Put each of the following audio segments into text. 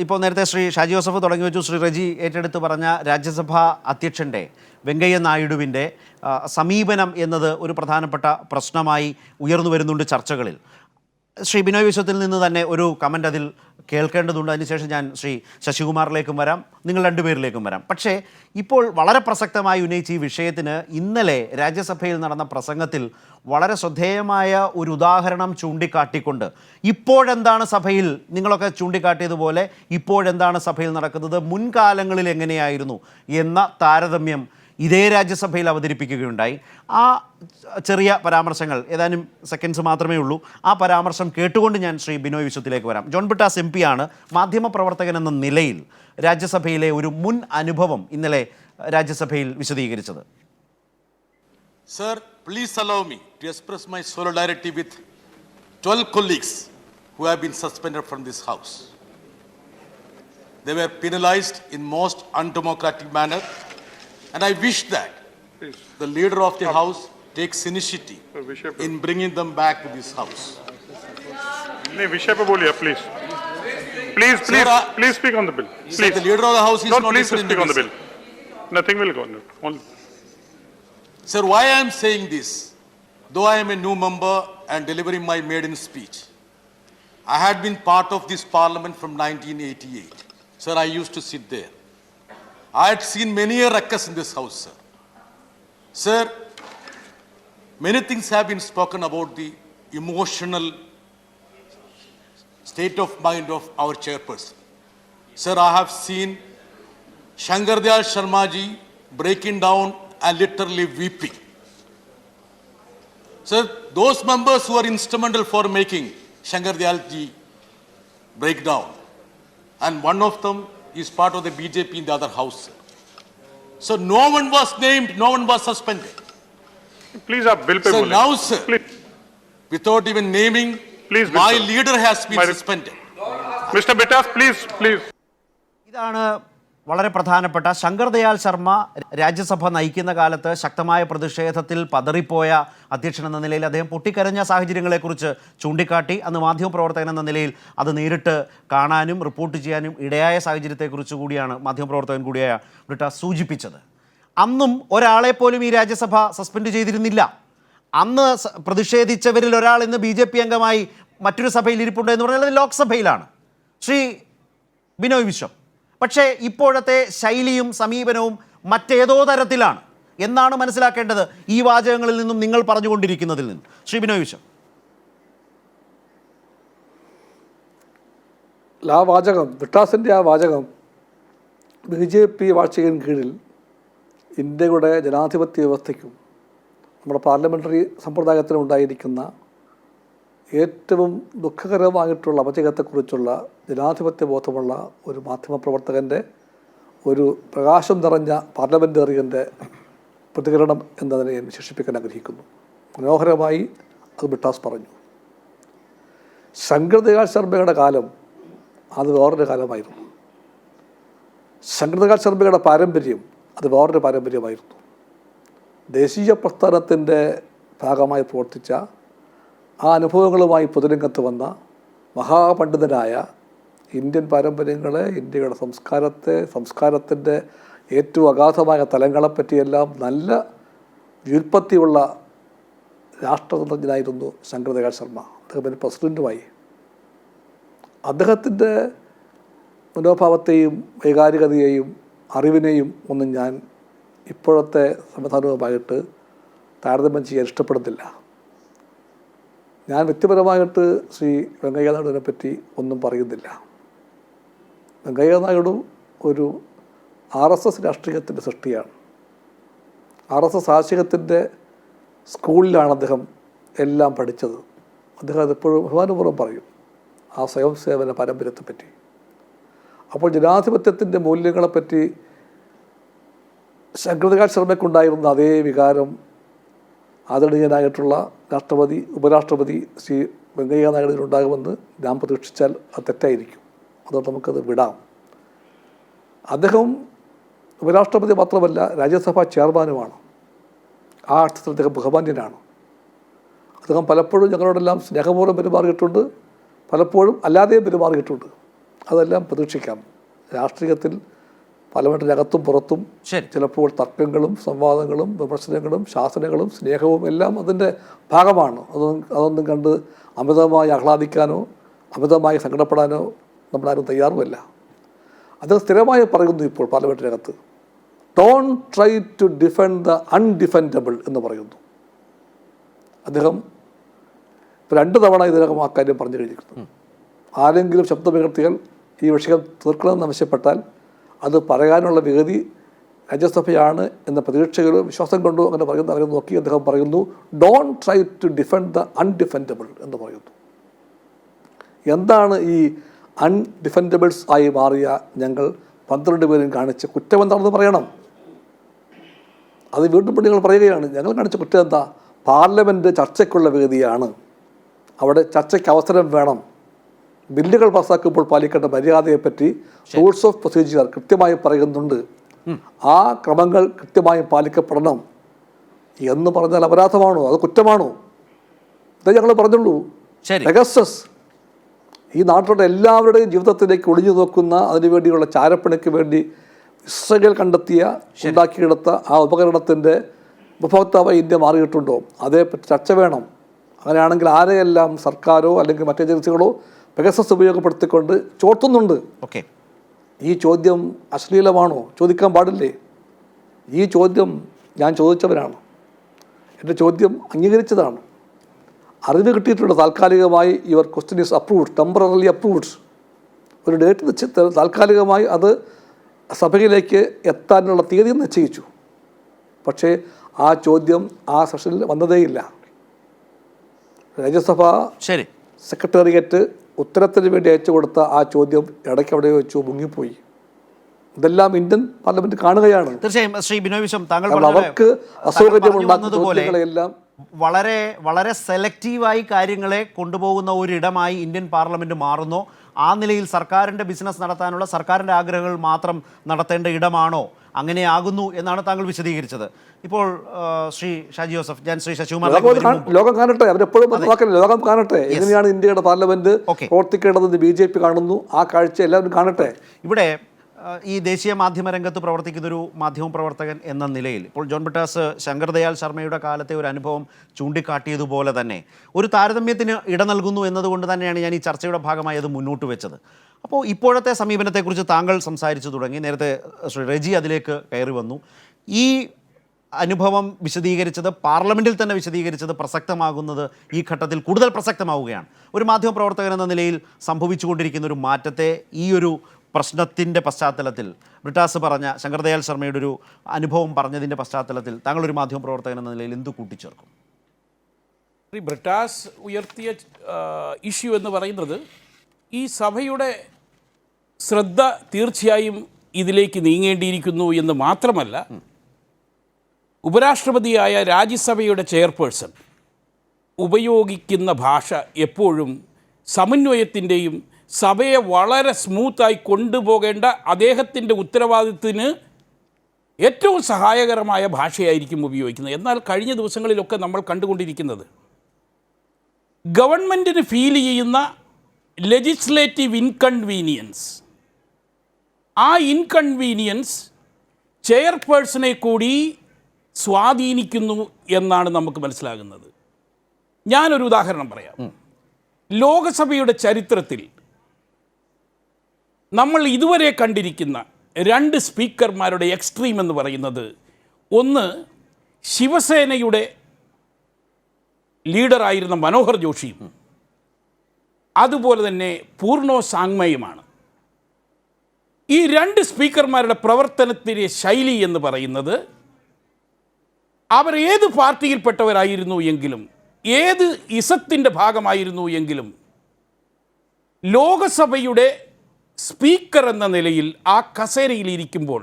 ഇപ്പോൾ നേരത്തെ ശ്രീ ഷാജി ജോസഫ് തുടങ്ങി വെച്ചു. ശ്രീ റജി ഏറ്റെടുത്ത് പറഞ്ഞ രാജ്യസഭാ അധ്യക്ഷന്റെ വെങ്കയ്യ നായിഡുവിന്റെ സമീപനം എന്നത് ഒരു പ്രധാനപ്പെട്ട പ്രശ്നമായി ഉയർന്നു വരുന്നുണ്ട് ചർച്ചകളിൽ. ശ്രീ ബിനോയ് വിശ്വത്തിൽ നിന്ന് തന്നെ ഒരു കമന്റ് അതിൽ കേൾക്കേണ്ടതുണ്ട്. അതിനുശേഷം ഞാൻ ശ്രീ ശശികുമാറിലേക്കും വരാം. നിങ്ങൾ രണ്ടുപേരിലേക്കും വരാം. പക്ഷേ ഇപ്പോൾ വളരെ പ്രസക്തമായി ഉന്നയിച്ച ഈ വിഷയത്തിന് ഇന്നലെ രാജ്യസഭയിൽ നടന്ന പ്രസംഗത്തിൽ വളരെ ശ്രദ്ധേയമായ ഒരു ഉദാഹരണം ചൂണ്ടിക്കാട്ടിക്കൊണ്ട് ഇപ്പോഴെന്താണ് സഭയിൽ നിങ്ങളൊക്കെ ചൂണ്ടിക്കാട്ടിയതുപോലെ ഇപ്പോഴെന്താണ് സഭയിൽ നടക്കുന്നത് മുൻകാലങ്ങളിൽ എങ്ങനെയായിരുന്നു എന്ന താരതമ്യം ഇതേ രാജ്യസഭയിൽ അവതരിപ്പിക്കുകയുണ്ടായി. ആ ചെറിയ പരാമർശങ്ങൾ ഏതാനും സെക്കൻഡ്സ് മാത്രമേ ഉള്ളൂ. ആ പരാമർശം കേട്ടുകൊണ്ട് ഞാൻ ശ്രീ ബിനോയ് വിശ്വത്തിലേക്ക് വരാം. ജോൺ ബിട്ടാസ് എം ആണ്. മാധ്യമപ്രവർത്തകൻ എന്ന നിലയിൽ രാജ്യസഭയിലെ ഒരു മുൻ അനുഭവം ഇന്നലെ രാജ്യസഭയിൽ വിശദീകരിച്ചത്. Sir please allow me to express my solidarity with 12 colleagues who have been suspend from this house They were in most undemocratic manner, and I wish that Please. the leader of the House takes initiative Sir, विषय पे- in bringing them back to this House. नहीं विषय पे बोलिए please please please I- please speak on the bill Sir, please the leader of the House is not not please listening speak to on the me, bill sir. nothing will go on only Sir, why I am saying this, though I am a new member and delivering my maiden speech, I had been part of this parliament from 1988. Sir, I used to sit there. I had seen many a ruckus in this house, sir. Sir, many things have been spoken about the emotional state of mind of our chairperson. Sir, I have seen Shankar Dayal Sharma breaking down and literally weeping. Sir, those members who are instrumental for making Shankar Dayal ji break down, and one of them is part of the BJP in the other house. So no one was named, no one was suspended. Please up, Bill So now, sir, Please. without even naming, Please, my leader has been My- suspended. Mr. Bittas, please, please. വളരെ പ്രധാനപ്പെട്ട ശങ്കർ ദയാൽ ശർമ്മ രാജ്യസഭ നയിക്കുന്ന കാലത്ത് ശക്തമായ പ്രതിഷേധത്തിൽ പതറിപ്പോയ അധ്യക്ഷൻ എന്ന നിലയിൽ അദ്ദേഹം പൊട്ടിക്കരഞ്ഞ സാഹചര്യങ്ങളെക്കുറിച്ച് ചൂണ്ടിക്കാട്ടി അന്ന് മാധ്യമപ്രവർത്തകൻ എന്ന നിലയിൽ അത് നേരിട്ട് കാണാനും റിപ്പോർട്ട് ചെയ്യാനും ഇടയായ സാഹചര്യത്തെക്കുറിച്ച് കൂടിയാണ് മാധ്യമപ്രവർത്തകൻ കൂടിയായ ബ്രിട്ട സൂചിപ്പിച്ചത്. അന്നും ഒരാളെ പോലും ഈ രാജ്യസഭ സസ്പെൻഡ് ചെയ്തിരുന്നില്ല. അന്ന് പ്രതിഷേധിച്ചവരിൽ ഒരാൾ ഇന്ന് ബി ജെ പി അംഗമായി മറ്റൊരു സഭയിൽ ഇരിപ്പുണ്ട് എന്ന് പറഞ്ഞാൽ ലോക്സഭയിലാണ്. ശ്രീ ബിനോയ് വിശ്വം. പക്ഷേ ഇപ്പോഴത്തെ ശൈലിയും സമീപനവും മറ്റേതോ തരത്തിലാണ്. എന്നാണ് മനസ്സിലാക്കേണ്ടത് ഈ വാചകങ്ങളിൽ നിന്നും നിങ്ങൾ പറഞ്ഞുകൊണ്ടിരിക്കുന്നതിൽ നിന്ന്. ശ്രീ ബിനോയ് വിശ്വം. ആ വാചകം വിട്ടാസിന്റെ ആ വാചകം ബി ജെ പി വാഴ്ചയിൻ കീഴിൽ ഇന്ത്യയുടെ ജനാധിപത്യ വ്യവസ്ഥയ്ക്കും നമ്മുടെ പാർലമെന്ററി സമ്പ്രദായത്തിനും ഉണ്ടായിരിക്കുന്ന ഏറ്റവും ദുഃഖകരമായിട്ടുള്ള അപചയത്തെക്കുറിച്ചുള്ള ജനാധിപത്യ ബോധമുള്ള ഒരു മാധ്യമപ്രവർത്തകന്റെ ഒരു പ്രകാശം നിറഞ്ഞ പാർലമെന്റേറിയന്റെ പ്രതികരണം എന്നതിനെ ഞാൻ വിശേഷിപ്പിക്കാൻ ആഗ്രഹിക്കുന്നു. മനോഹരമായി അത് ബിട്ടാസ് പറഞ്ഞു. ശങ്കർ ദയാൽ ശർമ്മയുടെ കാലം അത് വേറൊരു കാലമായിരുന്നു. ശങ്കർ ദയാൽ ശർമ്മയുടെ പാരമ്പര്യം അത് വേറൊരു പാരമ്പര്യമായിരുന്നു. ദേശീയ പ്രസ്ഥാനത്തിന്റെ ഭാഗമായി പ്രവർത്തിച്ച ആ അനുഭവങ്ങളുമായി പൊതുരംഗത്ത് വന്ന മഹാപണ്ഡിതനായ ഇന്ത്യൻ പാരമ്പര്യങ്ങളെ ഇന്ത്യയുടെ സംസ്കാരത്തെ സംസ്കാരത്തിന്റെ ഏറ്റവും അഗാധമായ തലങ്ങളെപ്പറ്റിയെല്ലാം നല്ല വ്യുൽപ്പത്തിയുള്ള രാഷ്ട്രതന്ത്രജ്ഞനായിരുന്നു ശങ്കരദയാൽ ശർമ്മ. അദ്ദേഹം പിന്നെ പ്രസിഡന്റുമായി അദ്ദേഹത്തിന്റെ മനോഭാവത്തെയും വൈകാരികതയെയും അറിവിനെയും ഒന്നും ഞാൻ ഇപ്പോഴത്തെ സംവിധാനവുമായിട്ട് താരതമ്യം ചെയ്യാൻ ഇഷ്ടപ്പെടുന്നില്ല. ഞാൻ വ്യക്തിപരമായിട്ട് ശ്രീ വെങ്കയ്യ നായിഡുവിനെ പറ്റി ഒന്നും പറയുന്നില്ല. വെങ്കയ്യ നായിഡു ഒരു ആർ എസ് എസ് രാഷ്ട്രീയത്തിന്റെ സൃഷ്ടിയാണ്. ആർ എസ് എസ് ആശയത്തിന്റെ സ്കൂളിലാണ് അദ്ദേഹം എല്ലാം പഠിച്ചത്. അദ്ദേഹം അതെപ്പോഴും ബഹുമാനപൂർവം പറയും ആ സ്വയം സേവന പാരമ്പര്യത്തെപ്പറ്റി അപ്പോൾ ജനാധിപത്യത്തിന്റെ മൂല്യങ്ങളെപ്പറ്റി ശങ്കർദകാൽ ശർമ്മയ്ക്കുണ്ടായിരുന്ന അതേ വികാരം ആദരണീയനായിട്ടുള്ള രാഷ്ട്രപതി ഉപരാഷ്ട്രപതി ശ്രീ വെങ്കയ്യ നായിഡുവിനുണ്ടാകുമെന്ന് ഞാൻ പ്രതീക്ഷിച്ചാൽ അത് തെറ്റായിരിക്കും. അതുകൊണ്ട് നമുക്കത് വിടാം. അദ്ദേഹം ഉപരാഷ്ട്രപതി മാത്രമല്ല രാജ്യസഭാ ചെയർമാനുമാണ്. ആ അർത്ഥത്തിൽ അദ്ദേഹം ബഹുമാന്യനാണ്. അദ്ദേഹം പലപ്പോഴും ഞങ്ങളോടെല്ലാം സ്നേഹപൂർവം പെരുമാറിയിട്ടുണ്ട്. പലപ്പോഴും അല്ലാതെയും പെരുമാറിയിട്ടുണ്ട്. അതെല്ലാം പ്രതീക്ഷിക്കാം. രാഷ്ട്രീയത്തിൽ പാർലമെന്റിനകത്തും പുറത്തും. ചിലപ്പോൾ തർക്കങ്ങളും സംവാദങ്ങളും വിമർശനങ്ങളും ശാസനകളും സ്നേഹവും എല്ലാം അതിന്റെ ഭാഗമാണ്. അതൊന്നും അതൊന്നും കണ്ട് അമിതമായി ആഹ്ലാദിക്കാനോ അമിതമായി സങ്കടപ്പെടാനോ നമ്മളാരും തയ്യാറുമല്ല. അത് സ്ഥിരമായി പറയുന്നു ഇപ്പോൾ പാർലമെന്റിനകത്ത് don't try to defend the undefendable എന്ന് പറയുന്നു. അദ്ദേഹം ഇപ്പോൾ രണ്ട് തവണ ഇതിനകം ആ കാര്യം പറഞ്ഞു കഴിഞ്ഞിരിക്കുന്നു ആരെങ്കിലും ശബ്ദമുയർത്തിയാൽ ഈ വിഷയം തീർക്കണമെന്ന് ആവശ്യപ്പെട്ടാൽ അത് പറയാനുള്ള വിഗതി രാജ്യസഭയാണ് എന്ന പ്രതീക്ഷകളും വിശ്വാസം കൊണ്ടു അങ്ങനെ പറയുന്ന അങ്ങനെ നോക്കി അദ്ദേഹം പറയുന്നു don't try to defend the undefendable എന്ന് പറയുന്നു. എന്താണ് ഈ അൺഡിഫെൻഡബിൾസ് ആയി മാറിയ ഞങ്ങൾ പന്ത്രണ്ട് പേരും കാണിച്ച കുറ്റം എന്താണെന്ന് പറയണം. അത് വീണ്ടും നിങ്ങൾ പറയുകയാണ് ഞങ്ങൾ കാണിച്ച കുറ്റം എന്താ പാർലമെന്റ് ചർച്ചയ്ക്കുള്ള വേദിയാണ് അവിടെ ചർച്ചയ്ക്ക് അവസരം വേണം. ബില്ലുകൾ പാസ്സാക്കുമ്പോൾ പാലിക്കേണ്ട മര്യാദയെപ്പറ്റി റൂൾസ് ഓഫ് പ്രൊസീജിയർ കൃത്യമായി പറയുന്നുണ്ട്. ആ ക്രമങ്ങൾ കൃത്യമായി പാലിക്കപ്പെടണം എന്ന് പറഞ്ഞാൽ അപരാധമാണോ? അത് കുറ്റമാണോ? ഇത് ഞങ്ങൾ പറഞ്ഞുള്ളൂ. പെഗസസ് ഈ നാട്ടിലുള്ള എല്ലാവരുടെയും ജീവിതത്തിലേക്ക് ഒളിഞ്ഞു നോക്കുന്ന അതിനുവേണ്ടിയുള്ള ചാരപ്പണിക്ക് വേണ്ടി ഇസ്രയേൽ കണ്ടെത്തിയ ഉണ്ടാക്കിയെടുത്ത ആ ഉപകരണത്തിന്റെ ഉപഭോക്താവ് ഇന്ത്യ മാറിയിട്ടുണ്ടോ? അതേപ്പറ്റി ചർച്ച വേണം. അങ്ങനെയാണെങ്കിൽ ആരെയെല്ലാം സർക്കാരോ അല്ലെങ്കിൽ മറ്റ് ഏജൻസികളോ പെഗസസ് ഉപയോഗപ്പെടുത്തിക്കൊണ്ട് ചോർത്തുന്നുണ്ട് ഓക്കെ ഈ ചോദ്യം അശ്ലീലമാണോ? ചോദിക്കാൻ പാടില്ലേ? ഈ ചോദ്യം ഞാൻ ചോദിച്ചവരാണ്. എന്റെ ചോദ്യം അംഗീകരിച്ചതാണ്. അറിവ് കിട്ടിയിട്ടുണ്ട് താൽക്കാലികമായി your question is approved temporary approved ഒരു ഡേറ്റ് നിശ്ച താൽക്കാലികമായി അത് സഭയിലേക്ക് എത്താനുള്ള തീയതി നിശ്ചയിച്ചു. പക്ഷേ ആ ചോദ്യം ആ സെഷനിൽ വന്നതേയില്ല. രാജ്യസഭ ശരി. സെക്രട്ടേറിയറ്റ് ഉത്തരത്തിന് വേണ്ടി അയച്ചു കൊടുത്ത ആ ചോദ്യം ഇടയ്ക്ക് അവിടെ വെച്ചു മുങ്ങിപ്പോയി. ഇതെല്ലാം ഇന്ത്യൻ പാർലമെന്റ് കാണുകയാണ്. തീർച്ചയായും ശ്രീ ബിനോയ് വിശ്വം താങ്കൾ അവർക്ക് താങ്കൾ അസൗകര്യം പറഞ്ഞു ഉണ്ടാക്കുന്ന വന്നതുപോലെ ചോദ്യങ്ങളെല്ലാം വളരെ വളരെ സെലക്റ്റീവായി കാര്യങ്ങളെ കൊണ്ടുപോകുന്ന ഒരിടമായി ഇന്ത്യൻ പാർലമെന്റ് മാറുന്നു. ആ നിലയിൽ സർക്കാരിന്റെ ബിസിനസ് നടത്താനുള്ള സർക്കാരിന്റെ ആഗ്രഹങ്ങൾ മാത്രം നടത്തേണ്ട ഇടമാണോ? അങ്ങനെയാകുന്നു എന്നാണ് താങ്കൾ വിശദീകരിച്ചത്. ഇപ്പോൾ ശ്രീ ഷാജി ജോസഫ് ഞാൻ ശ്രീ ശശികുമാർ ലോകം കാണട്ടെ. അവരെപ്പോഴും ലോകം കാണട്ടെ. എങ്ങനെയാണ് ഇന്ത്യയുടെ പാർലമെന്റ്. പ്രവർത്തിക്കേണ്ടതെന്ന് ബി ജെ പി കാണുന്നു? ആ കാഴ്ച എല്ലാവരും കാണട്ടെ? ഇവിടെ ഈ ദേശീയ മാധ്യമ രംഗത്ത് പ്രവർത്തിക്കുന്നൊരു മാധ്യമ പ്രവർത്തകൻ എന്ന നിലയിൽ ഇപ്പോൾ ജോൺ ബിട്ടാസ് ശങ്കർദയാൽ ശർമ്മയുടെ കാലത്തെ ഒരു അനുഭവം ചൂണ്ടിക്കാട്ടിയതുപോലെ തന്നെ ഒരു താരതമ്യത്തിന് ഇട നൽകുന്നു എന്നതുകൊണ്ട് തന്നെയാണ് ഞാൻ ഈ ചർച്ചയുടെ ഭാഗമായി അത് മുന്നോട്ട് വെച്ചത്. അപ്പോൾ ഇപ്പോഴത്തെ സമീപനത്തെക്കുറിച്ച് താങ്കൾ സംസാരിച്ചു തുടങ്ങി. നേരത്തെ ശ്രീ റെജി അതിലേക്ക് കയറി വന്നു. ഈ അനുഭവം വിശദീകരിച്ചത് പാർലമെന്റിൽ തന്നെ വിശദീകരിച്ചത് പ്രസക്തമാകുന്നത് ഈ ഘട്ടത്തിൽ കൂടുതൽ പ്രസക്തമാവുകയാണ്. ഒരു മാധ്യമ പ്രവർത്തകൻ എന്ന നിലയിൽ സംഭവിച്ചുകൊണ്ടിരിക്കുന്ന ഒരു മാറ്റത്തെ ഈ ഒരു പ്രശ്നത്തിന്റെ പശ്ചാത്തലത്തിൽ ബ്രിട്ടാസ് പറഞ്ഞ ശങ്കർദയാൽ ശർമ്മയുടെ ഒരു അനുഭവം പറഞ്ഞതിന്റെ പശ്ചാത്തലത്തിൽ താങ്കളൊരു ഒരു മാധ്യമ പ്രവർത്തകൻ എന്ന നിലയിൽ എന്ത് കൂട്ടിച്ചേർക്കും? ബ്രിട്ടാസ് ഉയർത്തിയ ഇഷ്യൂ എന്ന് പറയുന്നത് ഈ സഭയുടെ ശ്രദ്ധ തീർച്ചയായും ഇതിലേക്ക് നീങ്ങേണ്ടിയിരിക്കുന്നു എന്ന് മാത്രമല്ല ഉപരാഷ്ട്രപതിയായ രാജ്യസഭയുടെ ചെയർപേഴ്സൺ ഉപയോഗിക്കുന്ന ഭാഷ എപ്പോഴും സമന്വയത്തിന്റെയും സഭയെ വളരെ സ്മൂത്തായി കൊണ്ടുപോകേണ്ട അദ്ദേഹത്തിന്റെ ഉത്തരവാദിത്തത്തിന് ഏറ്റവും സഹായകരമായ ഭാഷയായിരിക്കും ഉപയോഗിക്കുന്നത്. എന്നാൽ കഴിഞ്ഞ ദിവസങ്ങളിലൊക്കെ നമ്മൾ കണ്ടുകൊണ്ടിരിക്കുന്നത് ഗവൺമെന്റിന് ഫീൽ ചെയ്യുന്ന ലെജിസ്ലേറ്റീവ് ഇൻകൺവീനിയൻസ് ആ ഇൻകൺവീനിയൻസ് ചെയർപേഴ്സണെ കൂടി സ്വാധീനിക്കുന്നു എന്നാണ് നമുക്ക് മനസ്സിലാകുന്നത്. ഞാനൊരു ഉദാഹരണം പറയാം. ലോകസഭയുടെ ചരിത്രത്തിൽ നമ്മൾ ഇതുവരെ കണ്ടിരിക്കുന്ന രണ്ട് സ്പീക്കർമാരുടെ എക്സ്ട്രീം എന്ന് പറയുന്നത്. ഒന്ന് ശിവസേനയുടെ ലീഡറായിരുന്ന മനോഹർ ജോഷിയും. അതുപോലെ തന്നെ പൂർണോ സാങ്മയുമാണ്. ഈ രണ്ട് സ്പീക്കർമാരുടെ പ്രവർത്തനത്തിന്റെ ശൈലി എന്ന് പറയുന്നത് അവർ ഏത് പാർട്ടിയിൽപ്പെട്ടവരായിരുന്നു എങ്കിലും ഏത് ഇസത്തിന്റെ ഭാഗമായിരുന്നു എങ്കിലും ലോകസഭയുടെ സ്പീക്കർ എന്ന നിലയിൽ ആ കസേരയിൽ ഇരിക്കുമ്പോൾ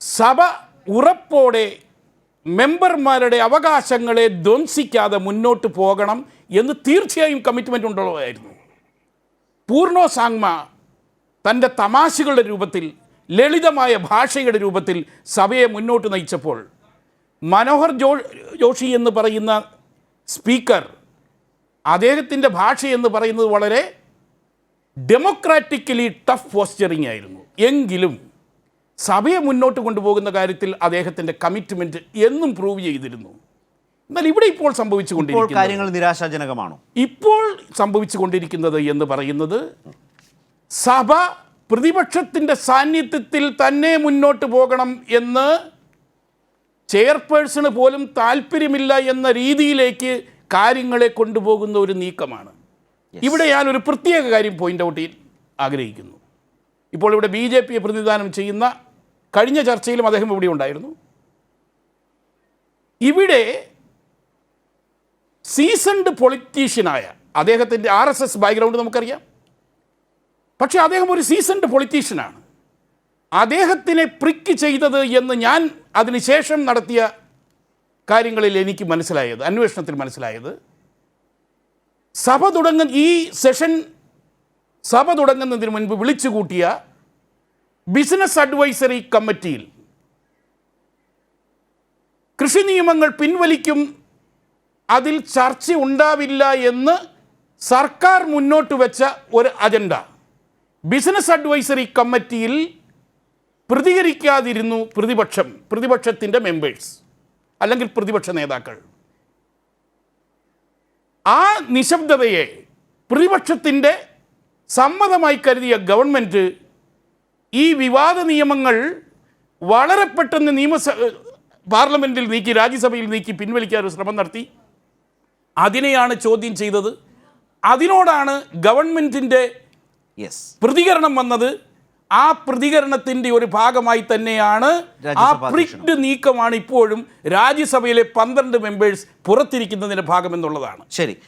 സഭ ഉറപ്പോടെ മെമ്പർമാരുടെ അവകാശങ്ങളെ ധ്വംസിക്കാതെ മുന്നോട്ട് പോകണം എന്ന് തീർച്ചയായും കമ്മിറ്റ്മെന്റ് ഉള്ളതായിരുന്നു പൂർണോ സാങ്മ തന്റെ തമാശകളുടെ രൂപത്തിൽ ലളിതമായ ഭാഷയുടെ രൂപത്തിൽ സഭയെ മുന്നോട്ട് നയിച്ചപ്പോൾ മനോഹർ ജോ ജോഷി എന്ന് പറയുന്ന സ്പീക്കർ അദ്ദേഹത്തിന്റെ ഭാഷ എന്ന് പറയുന്നത് വളരെ ഡെമോക്രാറ്റിക്കലി ടഫ് പോസ്ചറിങ് ആയിരുന്നു. എങ്കിലും സഭയെ മുന്നോട്ട് കൊണ്ടുപോകുന്ന കാര്യത്തിൽ അദ്ദേഹത്തിന്റെ കമ്മിറ്റ്മെന്റ് എന്നും പ്രൂവ് ചെയ്തിരുന്നു. എന്നാൽ ഇവിടെ ഇപ്പോൾ ഇപ്പോൾ സംഭവിച്ചുകൊണ്ടിരിക്കുന്നത് കാര്യങ്ങൾ നിരാശാജനകമാണോ? ഇപ്പോൾ സംഭവിച്ചുകൊണ്ടിരിക്കുന്നത് എന്ന് പറയുന്നത് സഭ പ്രതിപക്ഷത്തിന്റെ സാന്നിധ്യത്തിൽ തന്നെ മുന്നോട്ട് പോകണം എന്ന് ചെയർപേഴ്സണ് പോലും താല്പര്യമില്ല എന്ന രീതിയിലേക്ക് കാര്യങ്ങളെ കൊണ്ടുപോകുന്ന ഒരു നീക്കമാണ്. ഇവിടെ ഞാൻ ഒരു പ്രത്യേക കാര്യം പോയിന്റ് ഔട്ട് ചെയ്യാൻ ആഗ്രഹിക്കുന്നു. ഇപ്പോൾ ഇവിടെ ബി ജെ പിയെ പ്രതിനിധാനം ചെയ്യുന്ന കഴിഞ്ഞ ചർച്ചയിലും അദ്ദേഹം ഇവിടെ ഉണ്ടായിരുന്നു. ഇവിടെ സീസൺഡ് പൊളിറ്റീഷ്യനായ അദ്ദേഹത്തിന്റെ ആർ എസ് എസ് ബാക്ക്ഗ്രൗണ്ട് നമുക്കറിയാം. പക്ഷേ അദ്ദേഹം ഒരു സീസൺഡ് പൊളിറ്റീഷ്യനാണ് അദ്ദേഹത്തിനെ പ്രിക്ക് ചെയ്തത് എന്ന് ഞാൻ അതിനുശേഷം നടത്തിയ കാര്യങ്ങളിൽ എനിക്ക് മനസ്സിലായത് അന്വേഷണത്തിൽ മനസ്സിലായത് സഭ തുടങ്ങുന്ന ഈ സെഷൻ സഭ തുടങ്ങുന്നതിന് മുൻപ് വിളിച്ചു കൂട്ടിയ ബിസിനസ് അഡ്വൈസറി കമ്മിറ്റിയിൽ കൃഷി നിയമങ്ങൾ പിൻവലിക്കും അതിൽ ചർച്ച ഉണ്ടാവില്ല എന്ന് സർക്കാർ മുന്നോട്ട് വെച്ച ഒരു അജണ്ട. ബിസിനസ് അഡ്വൈസറി കമ്മിറ്റിയിൽ പ്രതികരിക്കാതിരുന്നു പ്രതിപക്ഷം പ്രതിപക്ഷത്തിന്റെ മെമ്പേഴ്സ് അല്ലെങ്കിൽ പ്രതിപക്ഷ നേതാക്കൾ. ആ നിശബ്ദതയെ പ്രതിപക്ഷത്തിന്റെ സമ്മതമായി കരുതിയ ഗവൺമെന്റ് ഈ വിവാദ നിയമങ്ങൾ വളരെ പെട്ടെന്ന് നിയമസ പാർലമെന്റിൽ നീക്കി രാജ്യസഭയിൽ നീക്കി പിൻവലിക്കാൻ ഒരു ശ്രമം നടത്തി. അതിനെയാണ് ചോദ്യം ചെയ്തത്. അതിനോടാണ് ഗവൺമെന്റിന്റെ പ്രതികരണം വന്നത്. ആ പ്രതികരണത്തിന്റെ ഒരു ഭാഗമായി തന്നെയാണ് ആ പ്രിക്ട് നീക്കമാണ് ഇപ്പോഴും രാജ്യസഭയിലെ പന്ത്രണ്ട് മെമ്പേഴ്സ് പുറത്തിരിക്കുന്നതിന്റെ ഭാഗമെന്നുള്ളതാണ്. ശരി.